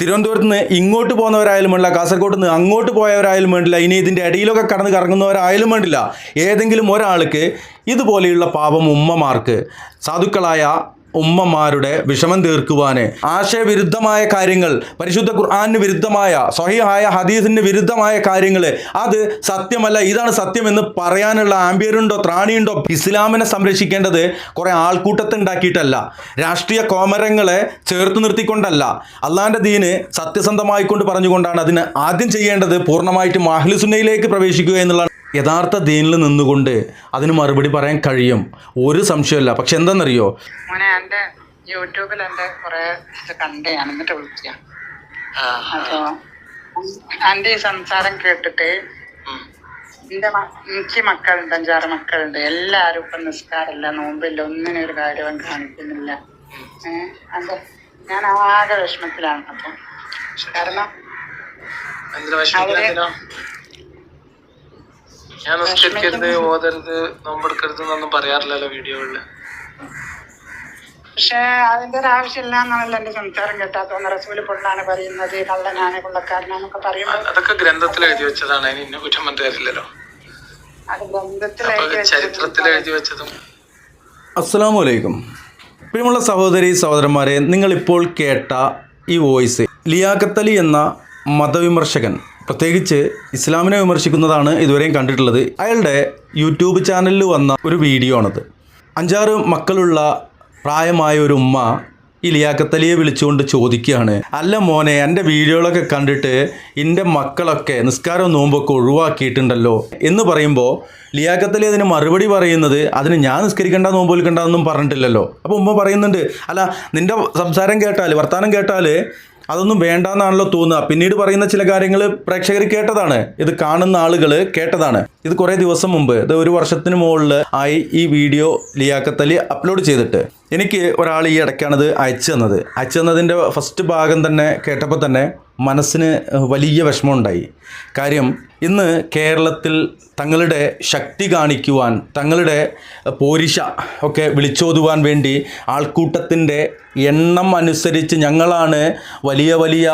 തിരുവനന്തപുരത്ത് നിന്ന് ഇങ്ങോട്ട് പോകുന്നവരായാലും വേണ്ടില്ല കാസർഗോഡ് നിന്ന് അങ്ങോട്ട് പോയവരായാലും വേണ്ടില്ല ഇനി ഇതിന്റെ ഇടയിലൊക്കെ കടന്ന് കറങ്ങുന്നവരായാലും വേണ്ടില്ല. ഏതെങ്കിലും ഒരാൾക്ക് ഇതുപോലെയുള്ള പാപം ഉമ്മമാർക്ക് സാധുക്കളായ ഉമ്മമാരുടെ വിഷമം തീർക്കുവാന് ആശയവിരുദ്ധമായ കാര്യങ്ങൾ പരിശുദ്ധ ഖുർആാനിന് വിരുദ്ധമായ സ്വഹിയായ ഹദീസിന് വിരുദ്ധമായ കാര്യങ്ങൾ അത് സത്യമല്ല ഇതാണ് സത്യം എന്ന് പറയാനുള്ള ആംബിയറുണ്ടോ ത്രാണിയുണ്ടോ ഇസ്ലാമിനെ സംരക്ഷിക്കേണ്ടത് കുറേ ആൾക്കൂട്ടത്തെ ഉണ്ടാക്കിയിട്ടല്ല രാഷ്ട്രീയ കോമരങ്ങളെ ചേർത്ത് നിർത്തിക്കൊണ്ടല്ല. അള്ളാന്റെ ദീന് സത്യസന്ധമായിക്കൊണ്ട് പറഞ്ഞുകൊണ്ടാണ് അതിന് ആദ്യം ചെയ്യേണ്ടത് പൂർണമായിട്ടും മാഹ്ലിസുനയിലേക്ക് പ്രവേശിക്കുക എന്നുള്ളതാണ്. യഥാർത്ഥ ദീനിൽ നിന്നുകൊണ്ട് അതിന് മറുപടി പറയാൻ കഴിയും. ഒരു സംശയമല്ല പക്ഷെ എന്താണെന്നറിയോ? മോനെ എന്റെ യൂട്യൂബിൽ എന്റെ കുറേ ഇത് കണ്ട് ഞാൻ എന്നിട്ട് വിളിച്ച അപ്പൊ എന്റെ ഈ സംസാരം കേട്ടിട്ട് എന്റെ എനിക്ക് മക്കളുണ്ട് അഞ്ചാറ് മക്കളുണ്ട്. എല്ലാവരും ഇപ്പം നിസ്കാരമില്ല നോമ്പില്ല ഒന്നിനും ഒരു കാര്യവും കാണിക്കുന്നില്ല. ഏഹ് അത് ഞാൻ ആകെ വിഷമത്തിലാണ്. അപ്പൊ കാരണം എന്തിനാ? ഞാൻ നിസ്കരിക്കരുത് ഓതരുത് നോമ്പെടുക്കരുത് എന്നൊന്നും പറയാറില്ലല്ലോ വീഡിയോകളിൽ. പക്ഷെ അതിന്റെ ഒരു ആവശ്യമില്ല എന്നാണല്ലോ എന്റെ സംസാരം കേട്ടാത്തോന്ന് റസൂൽ പൊള്ളാണ് പറയുന്നത് കള്ളനാണ് കൊള്ളക്കാരനാന്നൊക്കെ പറയുമ്പോൾ അതൊക്കെ ഗ്രന്ഥത്തിൽ എഴുതി വെച്ചതാണ് അതിന് ഇന്ന കുറ്റം പറഞ്ഞിട്ട് കാര്യമില്ലല്ലോ. അത് ഗ്രന്ഥത്തിൽ ബന്ധത്തിലായിട്ട് ചരിത്രത്തിൽ എഴുതി വെച്ചതും. അസ്സലാമു അലൈക്കും. പ്രിയമുള്ള സഹോദരി സഹോദരന്മാരെ നിങ്ങളിപ്പോൾ കേട്ട ഈ വോയിസ് ലിയാഖത്തലി എന്ന മതവിമർശകൻ പ്രത്യേകിച്ച് ഇസ്ലാമിനെ വിമർശിക്കുന്നതാണ് ഇതുവരെയും കണ്ടിട്ടുള്ളത്. അയാളുടെ യൂട്യൂബ് ചാനലിൽ വന്ന ഒരു വീഡിയോ ആണത് അഞ്ചാറ് മക്കളുള്ള പ്രായമായ ഒരു ഉമ്മ ഈ ലിയാക്കത്തലിയെ വിളിച്ചുകൊണ്ട് ചോദിക്കുകയാണ് അല്ല മോനെ എന്റെ വീഡിയോകളൊക്കെ കണ്ടിട്ട് എന്റെ മക്കളൊക്കെ നിസ്കാരം നോമ്പൊക്കെ ഒഴിവാക്കിയിട്ടുണ്ടല്ലോ? എന്ന് പറയുമ്പോൾ ലിയാക്കത്തലി അതിന് മറുപടി പറയുന്നത് അതിന് ഞാൻ നിസ്കരിക്കേണ്ട നോമ്പ് എന്നും പറഞ്ഞിട്ടില്ലല്ലോ. അപ്പോൾ ഉമ്മ പറയുന്നുണ്ട് അല്ല നിന്റെ സംസാരം കേട്ടാൽ വർത്തമാനം കേട്ടാൽ അതൊന്നും വേണ്ടാന്നാണല്ലോ തോന്നുക. പിന്നീട് പറയുന്ന ചില കാര്യങ്ങൾ പ്രേക്ഷകർ കേട്ടതാണ്. ഇത് കാണുന്ന ആളുകൾ കേട്ടതാണ്. ഇത് കുറേ ദിവസം മുമ്പ് ഇത് ഒരു വർഷത്തിന് മുകളിൽ ആയി ഈ വീഡിയോ ലിയാക്കത്തലി അപ്ലോഡ് ചെയ്തിട്ട്. എനിക്ക് ഒരാൾ ഈ ഇടയ്ക്കാണത് അയച്ചു തന്നത്. അയച്ചു തന്നതിന്റെ ഫസ്റ്റ് ഭാഗം തന്നെ കേട്ടപ്പോൾ തന്നെ മനസ്സിന് വലിയ വിഷമമുണ്ടായി. കാര്യം ഇന്ന് കേരളത്തിൽ തങ്ങളുടെ ശക്തി കാണിക്കുവാൻ തങ്ങളുടെ പോരിശ ഒക്കെ വിളിച്ചോതുവാൻ വേണ്ടി ആൾക്കൂട്ടത്തിന്റെ എണ്ണം അനുസരിച്ച് ഞങ്ങളാണ് വലിയ വലിയ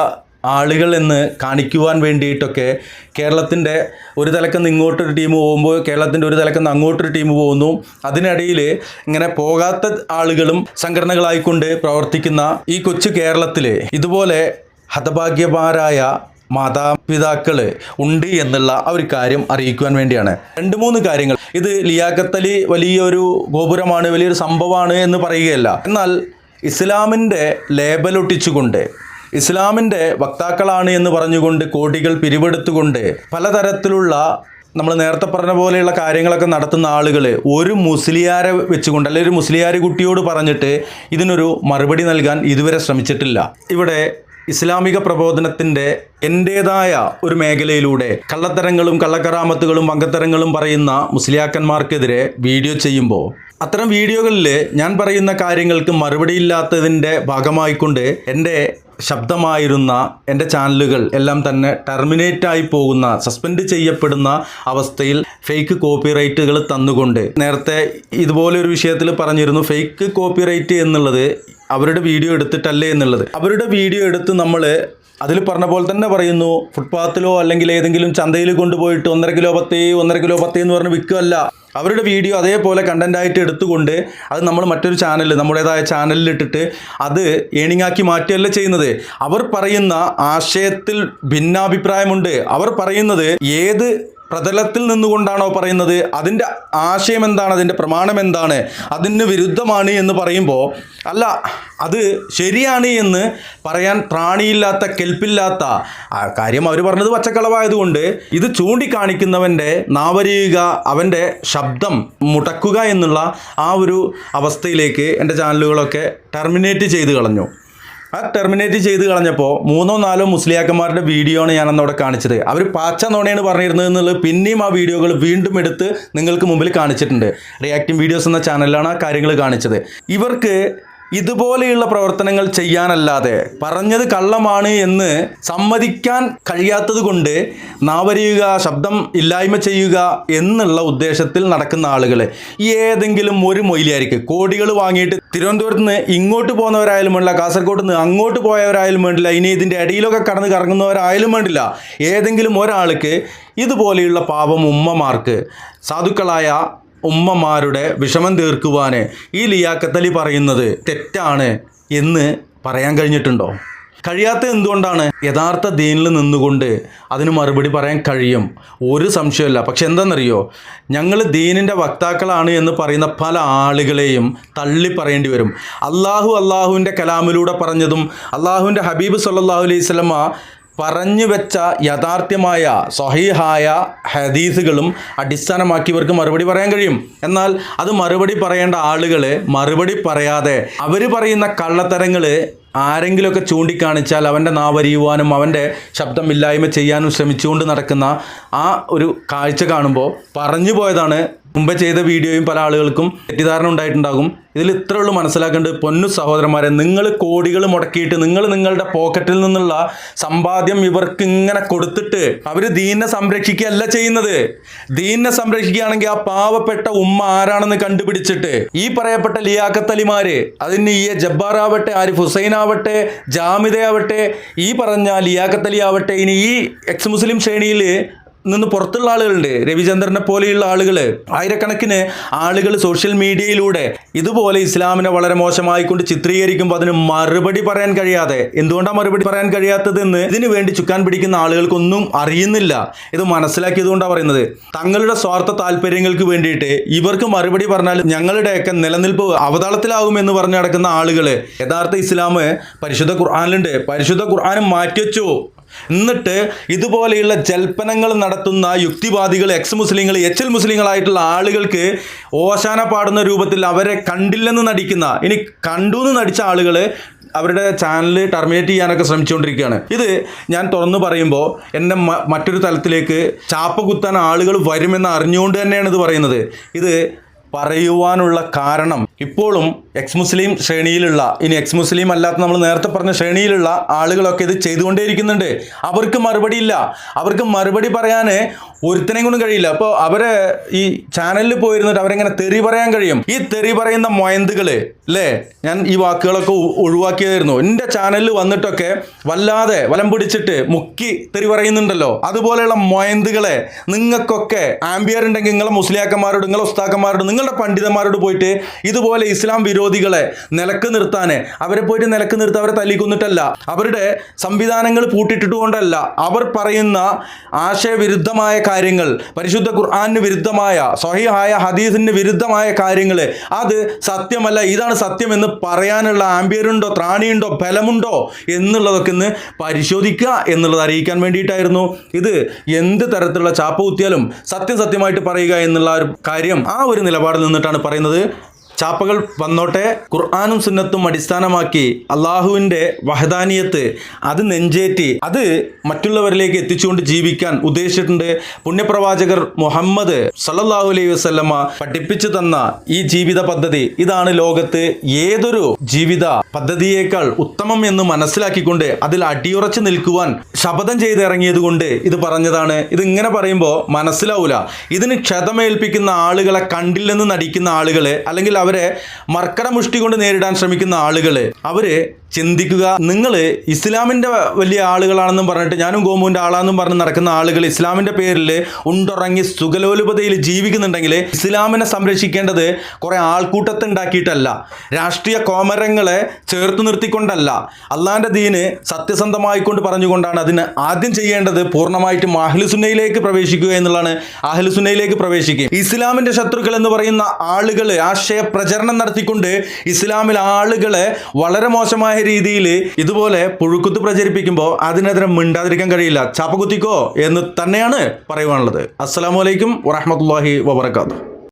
ആളുകൾ എന്ന് കാണിക്കുവാൻ വേണ്ടിയിട്ടൊക്കെ കേരളത്തിന്റെ ഒരു തലക്കുന്ന് ഇങ്ങോട്ടൊരു ടീം പോകുമ്പോൾ കേരളത്തിന്റെ ഒരു തലക്കുന്ന് അങ്ങോട്ടൊരു ടീം പോകുന്നു. അതിനിടയിൽ ഇങ്ങനെ പോകാത്ത ആളുകളും സംഘടനകളായിക്കൊണ്ട് പ്രവർത്തിക്കുന്ന ഈ കൊച്ചു കേരളത്തിൽ ഇതുപോലെ ഹതഭാഗ്യമാരായ മാതാപിതാക്കൾ ഉണ്ട് എന്നുള്ള ആ ഒരു കാര്യം അറിയിക്കുവാൻ വേണ്ടിയാണ്. രണ്ട് മൂന്ന് കാര്യങ്ങൾ. ഇത് ലിയാക്കത്തലി വലിയൊരു ഗോപുരമാണ് വലിയൊരു സംഭവമാണ് എന്ന് പറയുകയല്ല. എന്നാൽ ഇസ്ലാമിന്റെ ലേബലൊട്ടിച്ചുകൊണ്ട് ഇസ്ലാമിന്റെ വക്താക്കളാണ് എന്ന് പറഞ്ഞുകൊണ്ട് കോടികൾ പിരിവെടുത്തുകൊണ്ട് പലതരത്തിലുള്ള നമ്മൾ നേരത്തെ പറഞ്ഞ പോലെയുള്ള കാര്യങ്ങളൊക്കെ നടത്തുന്ന ആളുകൾ ഒരു മുസ്ലിയാരെ വെച്ചുകൊണ്ട് അല്ലെങ്കിൽ ഒരു മുസ്ലിയാരി കുട്ടിയോട് പറഞ്ഞിട്ട് ഇതിനൊരു മറുപടി നൽകാൻ ഇതുവരെ ശ്രമിച്ചിട്ടില്ല. ഇവിടെ ഇസ്ലാമിക പ്രബോധനത്തിന്റെ എന്റേതായ ഒരു മേഖലയിലൂടെ കള്ളത്തരങ്ങളും കള്ളക്കറാമത്തുകളും വങ്കത്തരങ്ങളും പറയുന്ന മുസ്ലിയാക്കന്മാർക്കെതിരെ വീഡിയോ ചെയ്യുമ്പോൾ അത്തരം വീഡിയോകളിൽ ഞാൻ പറയുന്ന കാര്യങ്ങൾക്ക് മറുപടിയില്ലാത്തതിന്റെ ഭാഗമായിക്കൊണ്ട് എന്റെ ശബ്ദമായിരുന്ന എന്റെ ചാനലുകൾ എല്ലാം തന്നെ ടെർമിനേറ്റ് ആയി പോകുന്ന സസ്പെൻഡ് ചെയ്യപ്പെടുന്ന അവസ്ഥയിൽ ഫേക്ക് കോപ്പിറൈറ്റുകൾ തന്നുകൊണ്ട് നേരത്തെ ഇതുപോലൊരു വിഷയത്തിൽ പറഞ്ഞിരുന്നു ഫേക്ക് കോപ്പിറൈറ്റ് എന്നുള്ളത് അവരുടെ വീഡിയോ എടുത്തിട്ടല്ലേ എന്നുള്ളത്. അവരുടെ വീഡിയോ എടുത്ത് നമ്മൾ അതിൽ പറഞ്ഞ പോലെ തന്നെ പറയുന്നു ഫുട്പാത്തിലോ അല്ലെങ്കിൽ ഏതെങ്കിലും ചന്തയിൽ കൊണ്ടുപോയിട്ട് ഒന്നര കിലോ പത്തേ ഒന്നര കിലോ പത്തേ എന്ന് പറഞ്ഞ് വിൽക്കുകയല്ല. അവരുടെ വീഡിയോ അതേപോലെ കണ്ടന്റായിട്ട് എടുത്തുകൊണ്ട് അത് നമ്മൾ മറ്റൊരു ചാനലിൽ നമ്മുടേതായ ചാനലിൽ ഇട്ടിട്ട് അത് ഏണിങ്ങാക്കി മാറ്റുകയല്ല ചെയ്യുന്നത്. അവർ പറയുന്ന ആശയത്തിൽ ഭിന്നാഭിപ്രായമുണ്ട്. അവർ പറയുന്നത് ഏത് പ്രതലത്തിൽ നിന്നുകൊണ്ടാണോ പറയുന്നത്? അതിന്റെ ആശയം എന്താണ് അതിന്റെ പ്രമാണം എന്താണ് അതിന് വിരുദ്ധമാണ് എന്ന് പറയുമ്പോൾ അല്ല അത് ശരിയാണ് എന്ന് പറയാൻ പ്രാണിയില്ലാത്ത കെൽപ്പില്ലാത്ത കാര്യം അവർ പറഞ്ഞത് പച്ചക്കളവായതുകൊണ്ട് ഇത് ചൂണ്ടിക്കാണിക്കുന്നവന്റെ നാവരിയുക അവന്റെ ശബ്ദം മുടക്കുക എന്നുള്ള ആ ഒരു അവസ്ഥയിലേക്ക് എന്റെ ചാനലുകളൊക്കെ ടെർമിനേറ്റ് ചെയ്ത് കളഞ്ഞു. ആ ടെർമിനേറ്റ് ചെയ്ത് കളഞ്ഞപ്പോൾ മൂന്നോ നാലോ മുസ്ലിയാക്കന്മാരുടെ വീഡിയോ ആണ് ഞാൻ അന്നവിടെ കാണിച്ചത്. അവർ പാച്ച നോണയാണ് പറഞ്ഞിരുന്നത് എന്നുള്ളത് പിന്നെയും ആ വീഡിയോകൾ വീണ്ടും എടുത്ത് നിങ്ങൾക്ക് മുമ്പിൽ കാണിച്ചിട്ടുണ്ട്. റിയാക്റ്റിംഗ് വീഡിയോസ് എന്ന ചാനലിലാണ് ആ കാര്യങ്ങൾ കാണിച്ചത്. ഇവർക്ക് ഇതുപോലെയുള്ള പ്രവർത്തനങ്ങൾ ചെയ്യാനല്ലാതെ പറഞ്ഞത് കള്ളമാണ് എന്ന് സമ്മതിക്കാൻ കഴിയാത്തത് കൊണ്ട് നാവരിയുക ശബ്ദം ഇല്ലായ്മ ചെയ്യുക എന്നുള്ള ഉദ്ദേശത്തിൽ നടക്കുന്ന ആളുകൾ ഏതെങ്കിലും ഒരു മൊയിലായിരിക്കും കോടികൾ വാങ്ങിയിട്ട് തിരുവനന്തപുരത്ത് നിന്ന് ഇങ്ങോട്ട് പോകുന്നവരായാലും വേണ്ടില്ല കാസർഗോഡ് നിന്ന് അങ്ങോട്ട് പോയവരായാലും വേണ്ടില്ല ഇനി ഇതിന്റെ ഇടയിലൊക്കെ കടന്ന് കറങ്ങുന്നവരായാലും വേണ്ടില്ല. ഏതെങ്കിലും ഒരാൾക്ക് ഇതുപോലെയുള്ള പാപം ഉമ്മമാർക്ക് സാധുക്കളായ ഉമ്മമാരുടെ വിഷമം തീർക്കുവാൻ ഈ ലിയാക്കത്തലി പറയുന്നത് തെറ്റാണ് എന്ന് പറയാൻ കഴിഞ്ഞിട്ടുണ്ടോ? കഴിയാത്ത എന്തുകൊണ്ടാണ്? യഥാർത്ഥ ദീനിൽ നിന്നുകൊണ്ട് അതിന് മറുപടി പറയാൻ കഴിയും. ഒരു സംശയമില്ല പക്ഷെ എന്താണെന്നറിയോ? ഞങ്ങൾ ദീനിന്റെ വക്താക്കളാണ് എന്ന് പറയുന്ന പല ആളുകളെയും തള്ളി പറയേണ്ടി വരും. അള്ളാഹു അള്ളാഹുവിന്റെ കലാമിലൂടെ പറഞ്ഞതും അള്ളാഹുവിന്റെ ഹബീബ് സല്ലല്ലാഹു അലൈഹി സ്വലമ പറഞ്ഞു വെച്ച യഥാർത്ഥമായ സ്വഹീഹായ ഹദീസുകളും അടിസ്ഥാനമാക്കി ഇവർക്ക് മറുപടി പറയാൻ കഴിയും. എന്നാൽ അത് മറുപടി പറയേണ്ട ആളുകൾ മറുപടി പറയാതെ അവർ പറയുന്ന കള്ളത്തരങ്ങൾ ആരെങ്കിലുമൊക്കെ ചൂണ്ടിക്കാണിച്ചാൽ അവന്റെ നാവരിയുവാനും അവന്റെ ശബ്ദമില്ലായ്മ ചെയ്യാനും ശ്രമിച്ചുകൊണ്ട് നടക്കുന്ന ആ ഒരു കാഴ്ച കാണുമ്പോൾ പറഞ്ഞു പോയതാണ് മുമ്പ് ചെയ്ത വീഡിയോയും പല ആളുകൾക്കും തെറ്റിദ്ധാരണ ഉണ്ടായിട്ടുണ്ടാകും. ഇതിൽ ഇത്രേ ഉള്ളൂ മനസ്സിലാക്കേണ്ടത്. പൊന്നു സഹോദരന്മാരെ നിങ്ങൾ കോടികൾ മുടക്കിയിട്ട് നിങ്ങൾ നിങ്ങളുടെ പോക്കറ്റിൽ നിന്നുള്ള സമ്പാദ്യം ഇവർക്ക് ഇങ്ങനെ കൊടുത്തിട്ട് അവർ ദീനെ സംരക്ഷിക്കുകയല്ല ചെയ്യുന്നത്. ദീനെ സംരക്ഷിക്കുകയാണെങ്കിൽ ആ പാവപ്പെട്ട ഉമ്മ ആരാണെന്ന് കണ്ടുപിടിച്ചിട്ട് ഈ പറയപ്പെട്ട ലിയാക്കത്തലിമാര് അതിന് ഈ ജബ്ബാർ ആവട്ടെ ആരിഫ് ഹുസൈൻ ആവട്ടെ ജാമിദയാവട്ടെ ഈ പറഞ്ഞ ലിയാക്കത്തലി ആവട്ടെ ഇനി ഈ എക്സ് മുസ്ലിം ശ്രേണിയിൽ നിന്ന് പുറത്തുള്ള ആളുകളുണ്ട്. രവിചന്ദ്രനെ പോലെയുള്ള ആളുകൾ ആയിരക്കണക്കിന് ആളുകൾ സോഷ്യൽ മീഡിയയിലൂടെ ഇതുപോലെ ഇസ്ലാമിനെ വളരെ മോശമായിക്കൊണ്ട് ചിത്രീകരിക്കുമ്പോൾ അതിന് മറുപടി പറയാൻ കഴിയാതെ. എന്തുകൊണ്ടാണ് മറുപടി പറയാൻ കഴിയാത്തതെന്ന് ഇതിനു വേണ്ടി ചുക്കാൻ പിടിക്കുന്ന ആളുകൾക്കൊന്നും അറിയുന്നില്ല. ഇത് മനസ്സിലാക്കിയതുകൊണ്ടാണ് പറയുന്നത്. തങ്ങളുടെ സ്വാർത്ഥ താല്പര്യങ്ങൾക്ക് വേണ്ടിയിട്ട് ഇവർക്ക് മറുപടി പറഞ്ഞാൽ ഞങ്ങളുടെയൊക്കെ നിലനിൽപ്പ് അവതാളത്തിലാകും എന്ന് പറഞ്ഞു നടക്കുന്ന ആളുകൾ യഥാർത്ഥ ഇസ്ലാം പരിശുദ്ധ ഖുർആാനിലുണ്ട്. പരിശുദ്ധ ഖുർആാനും മാറ്റിവെച്ചു. എന്നിട്ട് ഇതുപോലെയുള്ള ജൽപ്പനങ്ങൾ നടത്തുന്ന യുക്തിവാദികൾ എക്സ് മുസ്ലിങ്ങൾ എച്ച് എൽ മുസ്ലിങ്ങളായിട്ടുള്ള ആളുകൾക്ക് ഓശാന പാടുന്ന രൂപത്തിൽ അവരെ കണ്ടില്ലെന്ന് നടിക്കുന്ന ഇനി കണ്ടു എന്ന് നടിച്ച ആളുകൾ അവരുടെ ചാനൽ ടെർമിനേറ്റ് ചെയ്യാനൊക്കെ ശ്രമിച്ചുകൊണ്ടിരിക്കുകയാണ്. ഇത് ഞാൻ തുറന്നു പറയുമ്പോൾ എന്നെ മറ്റൊരു തലത്തിലേക്ക് ചാപ്പ കുത്താൻ ആളുകൾ വരുമെന്ന് അറിഞ്ഞുകൊണ്ട് തന്നെയാണ് ഇത് പറയുന്നത്. ഇത് പറയുവാനുള്ള കാരണം ഇപ്പോഴും എക്സ് മുസ്ലിം ശ്രേണിയിലുള്ള ഇനി എക്സ് മുസ്ലിം അല്ലാത്ത നമ്മൾ നേരത്തെ പറഞ്ഞ ശ്രേണിയിലുള്ള ആളുകളൊക്കെ ഇത് ചെയ്തുകൊണ്ടേയിരിക്കുന്നുണ്ട്. അവർക്ക് മറുപടി ഇല്ല. അവർക്ക് മറുപടി പറയാൻ ഒരുത്തനെയും കൊണ്ടും കഴിയില്ല. അപ്പോൾ അവരെ ഈ ചാനലിൽ പോയിരുന്നിട്ട് അവരെങ്ങനെ തെറി പറയാൻ കഴിയും? ഈ തെറി പറയുന്ന മൊയന്തുകൾ അല്ലേ ഞാൻ ഈ വാക്കുകളൊക്കെ ഒഴിവാക്കിയതായിരുന്നു. എന്റെ ചാനലിൽ വന്നിട്ടൊക്കെ വല്ലാതെ വലം പിടിച്ചിട്ട് മുക്കി തെറി പറയുന്നുണ്ടല്ലോ. അതുപോലെയുള്ള മൊയന്തുകളെ നിങ്ങൾക്കൊക്കെ ആംബിയർ ഉണ്ടെങ്കിൽ നിങ്ങളെ മുസ്ലിയാക്കന്മാരോട് നിങ്ങളെ ഉസ്താക്കന്മാരോട് നിങ്ങളുടെ പണ്ഡിതന്മാരോട് പോയിട്ട് ഇതുപോലെ ഇസ്ലാം വിരോധികളെ നിലയ്ക്ക് നിർത്താൻ അവരെ പോയിട്ട് നിലയ്ക്ക് നിർത്തി അവരെ തല്ലിക്കൊന്നിട്ടല്ല. അവരുടെ സംവിധാനങ്ങൾ പൂട്ടിട്ടിട്ടുകൊണ്ടല്ല അവർ പറയുന്ന ആശയവിരുദ്ധമായ കാര്യങ്ങൾ പരിശുദ്ധ ഖുർആാനിന് വിരുദ്ധമായ സ്വഹിഹായ ഹദീസിന് വിരുദ്ധമായ കാര്യങ്ങൾ അത് സത്യമല്ല ഇതാണ് സത്യമെന്ന് പറയാനുള്ള ആംബിയറുണ്ടോ ത്രാണിയുണ്ടോ ബലമുണ്ടോ എന്നുള്ളതൊക്കെ ഒന്ന് പരിശോധിക്കുക എന്നുള്ളത് അറിയിക്കാൻ വേണ്ടിയിട്ടായിരുന്നു. ഇത് എന്ത് തരത്തിലുള്ള ചാപ്പ കുത്തിയാലും സത്യം സത്യമായിട്ട് പറയുക എന്നുള്ള ഒരു കാര്യം ആ ഒരു നിലപാടിൽ നിന്നിട്ടാണ് പറയുന്നത്. ചാപ്പകൾ വന്നോട്ടെ ഖുർആാനും സുന്നത്തും അടിസ്ഥാനമാക്കി അള്ളാഹുവിന്റെ വഹദാനിയത്ത് അത് നെഞ്ചേറ്റി അത് മറ്റുള്ളവരിലേക്ക് എത്തിച്ചുകൊണ്ട് ജീവിക്കാൻ ഉദ്ദേശിച്ചിട്ടുണ്ട്. പുണ്യപ്രവാചകർ മുഹമ്മദ് സല്ലാഹു അലൈഹി വസല്ലമ പഠിപ്പിച്ചു തന്ന ഈ ജീവിത പദ്ധതി ഇതാണ് ലോകത്ത് ഏതൊരു ജീവിത പദ്ധതിയേക്കാൾ ഉത്തമം എന്ന് മനസ്സിലാക്കിക്കൊണ്ട് അതിൽ അടിയുറച്ചു നിൽക്കുവാൻ ശപഥം ചെയ്തിറങ്ങിയത് കൊണ്ട് ഇത് പറഞ്ഞതാണ്. ഇത് ഇങ്ങനെ പറയുമ്പോൾ മനസ്സിലാവൂല. ഇതിന് ക്ഷതമേൽപ്പിക്കുന്ന ആളുകളെ കണ്ടില്ലെന്ന് നടിക്കുന്ന ആളുകളെ അല്ലെങ്കിൽ അവരെ മർക്കട മുഷ്ടി കൊണ്ട് നേരിടാൻ ശ്രമിക്കുന്ന ആളുകൾ അവർ ചിന്തിക്കുക. നിങ്ങൾ ഇസ്ലാമിന്റെ വലിയ ആളുകളാണെന്നും പറഞ്ഞിട്ട് ഞാനും ഗോമുവിന്റെ ആളാണെന്നും പറഞ്ഞ് നടക്കുന്ന ആളുകൾ ഇസ്ലാമിന്റെ പേരിൽ ഉണ്ടുറങ്ങി സുഖലോലുപതയിൽ ജീവിക്കുന്നുണ്ടെങ്കിൽ ഇസ്ലാമിനെ സംരക്ഷിക്കേണ്ടത് കുറേ ആൾക്കൂട്ടത്തെ ഉണ്ടാക്കിയിട്ടല്ല രാഷ്ട്രീയ കോമരങ്ങളെ ചേർത്ത് നിർത്തിക്കൊണ്ടല്ല. അള്ളാന്റെ ദീന് സത്യസന്ധമായിക്കൊണ്ട് പറഞ്ഞുകൊണ്ടാണ് അതിന് ആദ്യം ചെയ്യേണ്ടത് പൂർണമായിട്ടും അഹ്ലുസുന്നയിലേക്ക് പ്രവേശിക്കുക എന്നുള്ളതാണ്. അഹ്ലുസുന്നയിലേക്ക് പ്രവേശിക്കുക ഇസ്ലാമിന്റെ ശത്രുക്കൾ എന്ന് പറയുന്ന ആളുകൾ ആശയ പ്രചരണം നടത്തിക്കൊണ്ട് ഇസ്ലാമിൽ ആളുകളെ വളരെ മോശമായ രീതിയിൽ ഇതുപോലെ പുഴുക്കുത്ത് പ്രചരിപ്പിക്കുമ്പോൾ അതിനെതിരെ മിണ്ടാതിരിക്കാൻ കഴിയില്ല. ചാപ്പകുത്തിക്കോ എന്ന് തന്നെയാണ് പറയുവാനുള്ളത്. അസ്സലാമു അലൈക്കും വറഹമത്തല്ലാഹി വബർക്കാത്തു